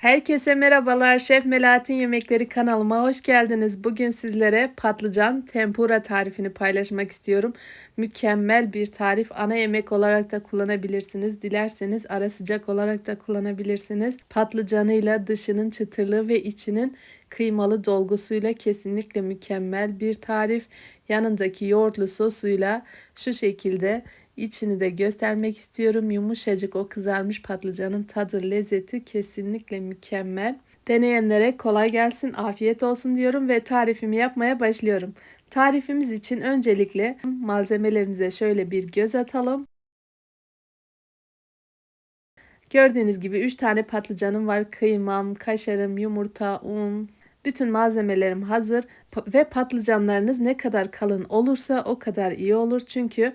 Herkese merhabalar. Şef Melahat'in Yemekleri kanalıma hoş geldiniz. Bugün sizlere patlıcan tempura tarifini paylaşmak istiyorum. Mükemmel bir tarif. Ana yemek olarak da kullanabilirsiniz. Dilerseniz ara sıcak olarak da kullanabilirsiniz. Patlıcanıyla dışının çıtırlığı ve içinin kıymalı dolgusuyla kesinlikle mükemmel bir tarif. Yanındaki yoğurtlu sosuyla şu şekilde İçini de göstermek istiyorum. Yumuşacık o kızarmış patlıcanın tadı, lezzeti kesinlikle mükemmel. Deneyenlere kolay gelsin, afiyet olsun diyorum ve tarifimi yapmaya başlıyorum. Tarifimiz için öncelikle malzemelerimize şöyle bir göz atalım. Gördüğünüz gibi 3 tane patlıcanım var. Kıymam, kaşarım, yumurta, un. Bütün malzemelerim hazır ve patlıcanlarınız ne kadar kalın olursa o kadar iyi olur. Çünkü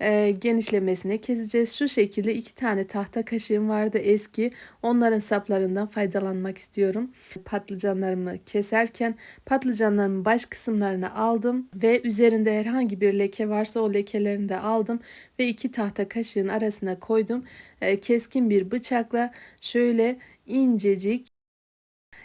e, genişlemesine keseceğiz. Şu şekilde iki tane tahta kaşığım vardı eski. Onların saplarından faydalanmak istiyorum. Patlıcanlarımı keserken patlıcanlarımın baş kısımlarını aldım ve üzerinde herhangi bir leke varsa o lekelerini de aldım ve iki tahta kaşığın arasına koydum. E, keskin bir bıçakla şöyle incecik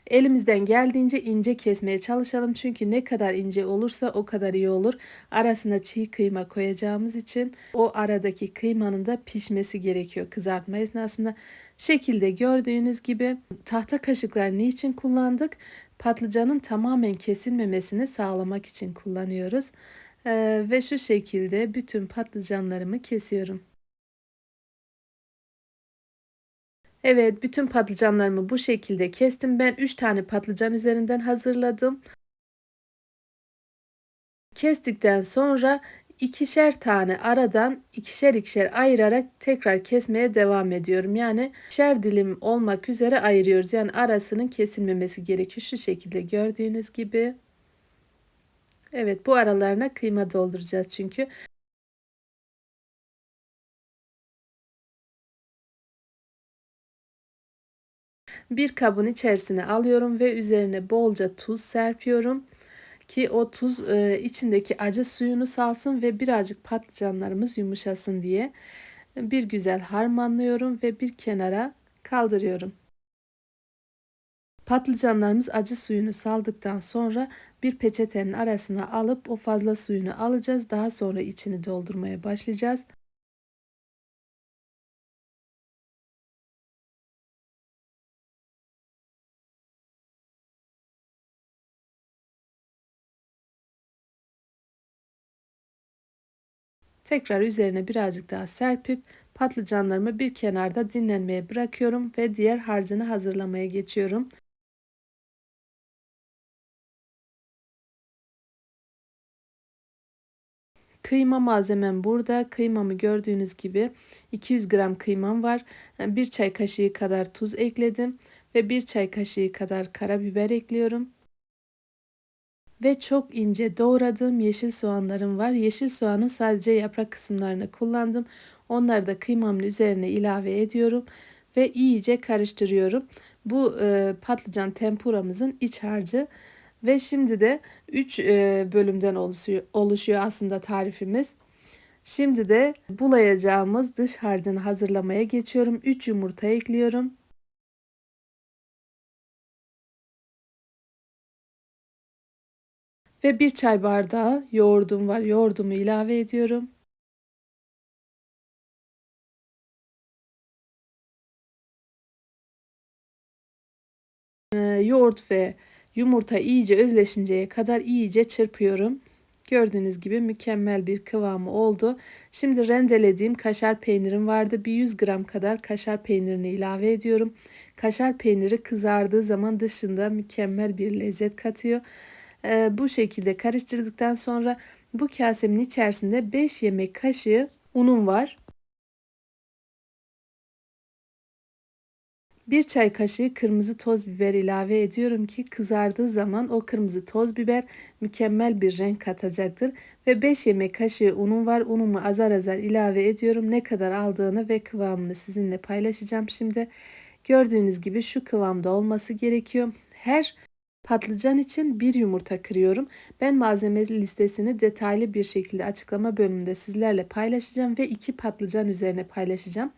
Elimizden geldiğince ince kesmeye çalışalım. Çünkü ne kadar ince olursa o kadar iyi olur. Arasına çiğ kıyma koyacağımız için o aradaki kıymanın da pişmesi gerekiyor kızartma esnasında. Şekilde gördüğünüz gibi tahta kaşıklar niçin kullandık? Patlıcanın tamamen kesilmemesini sağlamak için kullanıyoruz. Ee, ve şu şekilde bütün patlıcanlarımı kesiyorum. Evet, bütün patlıcanlarımı bu şekilde kestim. Ben 3 tane patlıcan üzerinden hazırladım. Kestikten sonra ikişer tane aradan ikişer ikişer ayırarak tekrar kesmeye devam ediyorum. Yani ikişer dilim olmak üzere ayırıyoruz. Yani arasının kesilmemesi gerekiyor. Şu şekilde gördüğünüz gibi. Evet bu aralarına kıyma dolduracağız çünkü. Bir kabın içerisine alıyorum ve üzerine bolca tuz serpiyorum ki o tuz e, içindeki acı suyunu salsın ve birazcık patlıcanlarımız yumuşasın diye bir güzel harmanlıyorum ve bir kenara kaldırıyorum. Patlıcanlarımız acı suyunu saldıktan sonra bir peçetenin arasına alıp o fazla suyunu alacağız. Daha sonra içini doldurmaya başlayacağız. Tekrar üzerine birazcık daha serpip patlıcanlarımı bir kenarda dinlenmeye bırakıyorum ve diğer harcını hazırlamaya geçiyorum. Kıyma malzemem burada. Kıymamı gördüğünüz gibi 200 gram kıymam var. Bir çay kaşığı kadar tuz ekledim ve bir çay kaşığı kadar karabiber ekliyorum. Ve çok ince doğradığım yeşil soğanlarım var. Yeşil soğanın sadece yaprak kısımlarını kullandım. Onları da kıymamın üzerine ilave ediyorum ve iyice karıştırıyorum. Bu e, patlıcan tempuramızın iç harcı. Ve şimdi de 3 e, bölümden oluşuyor, oluşuyor aslında tarifimiz. Şimdi de bulayacağımız dış harcını hazırlamaya geçiyorum. 3 yumurta ekliyorum. Ve bir çay bardağı yoğurdum var. Yoğurdumu ilave ediyorum. Ee, yoğurt ve yumurta iyice özleşinceye kadar iyice çırpıyorum. Gördüğünüz gibi mükemmel bir kıvamı oldu. Şimdi rendelediğim kaşar peynirim vardı. Bir 100 gram kadar kaşar peynirini ilave ediyorum. Kaşar peyniri kızardığı zaman dışında mükemmel bir lezzet katıyor. Ee, bu şekilde karıştırdıktan sonra bu kasemin içerisinde 5 yemek kaşığı unum var. Bir çay kaşığı kırmızı toz biber ilave ediyorum ki kızardığı zaman o kırmızı toz biber mükemmel bir renk katacaktır. Ve 5 yemek kaşığı unum var. Unumu azar azar ilave ediyorum. Ne kadar aldığını ve kıvamını sizinle paylaşacağım şimdi. Gördüğünüz gibi şu kıvamda olması gerekiyor. Her Patlıcan için bir yumurta kırıyorum. Ben malzeme listesini detaylı bir şekilde açıklama bölümünde sizlerle paylaşacağım ve iki patlıcan üzerine paylaşacağım.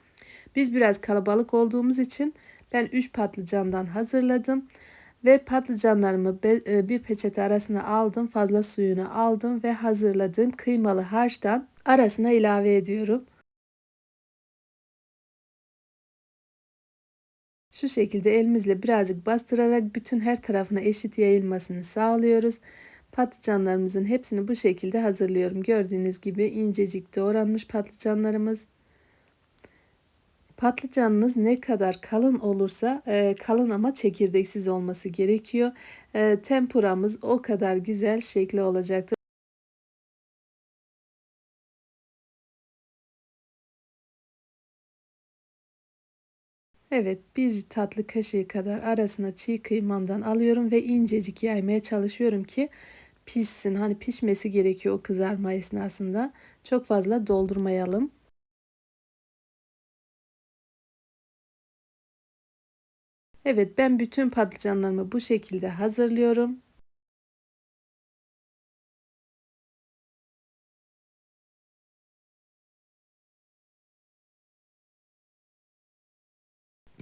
Biz biraz kalabalık olduğumuz için Ben 3 patlıcandan hazırladım. Ve patlıcanlarımı e, bir peçete arasına aldım. Fazla suyunu aldım ve hazırladığım kıymalı harçtan arasına ilave ediyorum. Şu şekilde elimizle birazcık bastırarak bütün her tarafına eşit yayılmasını sağlıyoruz. Patlıcanlarımızın hepsini bu şekilde hazırlıyorum. Gördüğünüz gibi incecik doğranmış patlıcanlarımız. Patlıcanınız ne kadar kalın olursa e, kalın ama çekirdeksiz olması gerekiyor. E, tempuramız o kadar güzel şekli olacaktır. Evet bir tatlı kaşığı kadar arasına çiğ kıymamdan alıyorum ve incecik yaymaya çalışıyorum ki pişsin. Hani pişmesi gerekiyor o kızarma esnasında. Çok fazla doldurmayalım. Evet ben bütün patlıcanlarımı bu şekilde hazırlıyorum.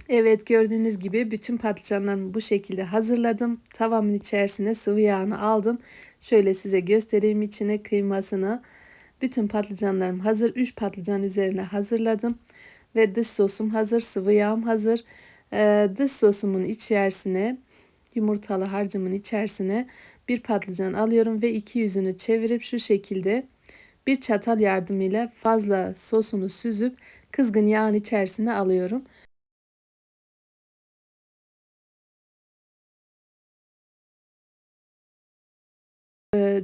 Evet gördüğünüz gibi bütün patlıcanlarımı bu şekilde hazırladım. Tavamın içerisine sıvı yağını aldım. Şöyle size göstereyim içine kıymasını. Bütün patlıcanlarım hazır. 3 patlıcan üzerine hazırladım. Ve dış sosum hazır. Sıvı yağım hazır. Ee, dış sosumun içerisine yumurtalı harcımın içerisine bir patlıcan alıyorum ve iki yüzünü çevirip şu şekilde bir çatal yardımıyla fazla sosunu süzüp kızgın yağın içerisine alıyorum.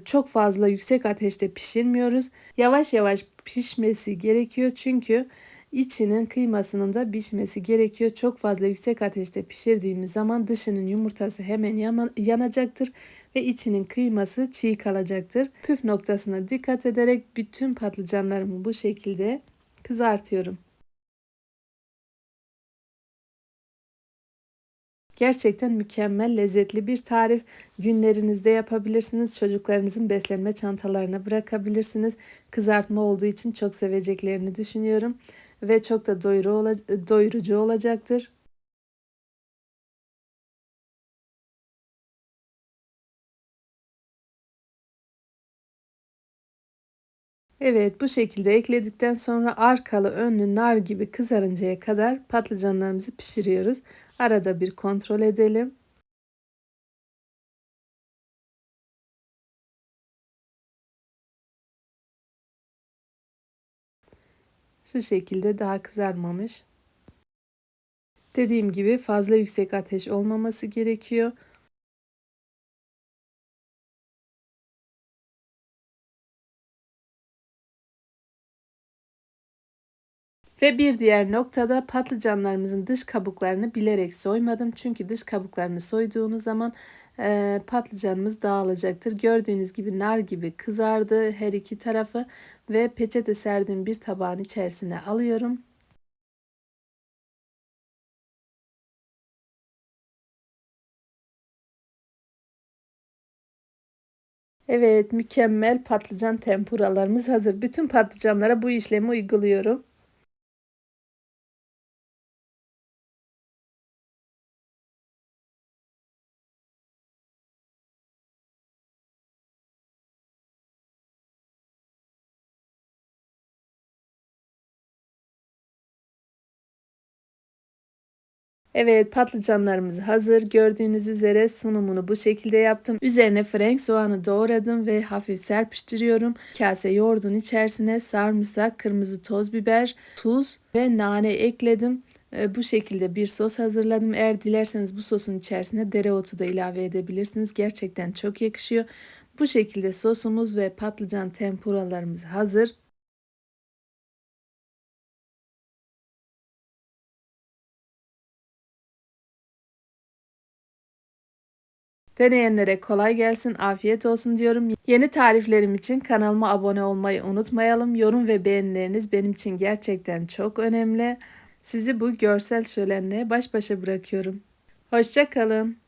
Çok fazla yüksek ateşte pişirmiyoruz. Yavaş yavaş pişmesi gerekiyor çünkü içinin kıymasının da pişmesi gerekiyor. Çok fazla yüksek ateşte pişirdiğimiz zaman dışının yumurtası hemen yanacaktır ve içinin kıyması çiğ kalacaktır. Püf noktasına dikkat ederek bütün patlıcanlarımı bu şekilde kızartıyorum. Gerçekten mükemmel, lezzetli bir tarif. Günlerinizde yapabilirsiniz. Çocuklarınızın beslenme çantalarına bırakabilirsiniz. Kızartma olduğu için çok seveceklerini düşünüyorum ve çok da doyurucu olacaktır. Evet bu şekilde ekledikten sonra arkalı önlü nar gibi kızarıncaya kadar patlıcanlarımızı pişiriyoruz. Arada bir kontrol edelim. Şu şekilde daha kızarmamış. Dediğim gibi fazla yüksek ateş olmaması gerekiyor. Ve bir diğer noktada patlıcanlarımızın dış kabuklarını bilerek soymadım. Çünkü dış kabuklarını soyduğunuz zaman e, patlıcanımız dağılacaktır. Gördüğünüz gibi nar gibi kızardı her iki tarafı ve peçete serdiğim bir tabağın içerisine alıyorum. Evet mükemmel patlıcan tempuralarımız hazır. Bütün patlıcanlara bu işlemi uyguluyorum. Evet patlıcanlarımız hazır. Gördüğünüz üzere sunumunu bu şekilde yaptım. Üzerine frank soğanı doğradım ve hafif serpiştiriyorum. Kase yoğurdun içerisine sarımsak, kırmızı toz biber, tuz ve nane ekledim. Ee, bu şekilde bir sos hazırladım. Eğer dilerseniz bu sosun içerisine dereotu da ilave edebilirsiniz. Gerçekten çok yakışıyor. Bu şekilde sosumuz ve patlıcan tempuralarımız hazır. Deneyenlere kolay gelsin, afiyet olsun diyorum. Yeni tariflerim için kanalıma abone olmayı unutmayalım. Yorum ve beğenileriniz benim için gerçekten çok önemli. Sizi bu görsel şölenle baş başa bırakıyorum. Hoşça kalın.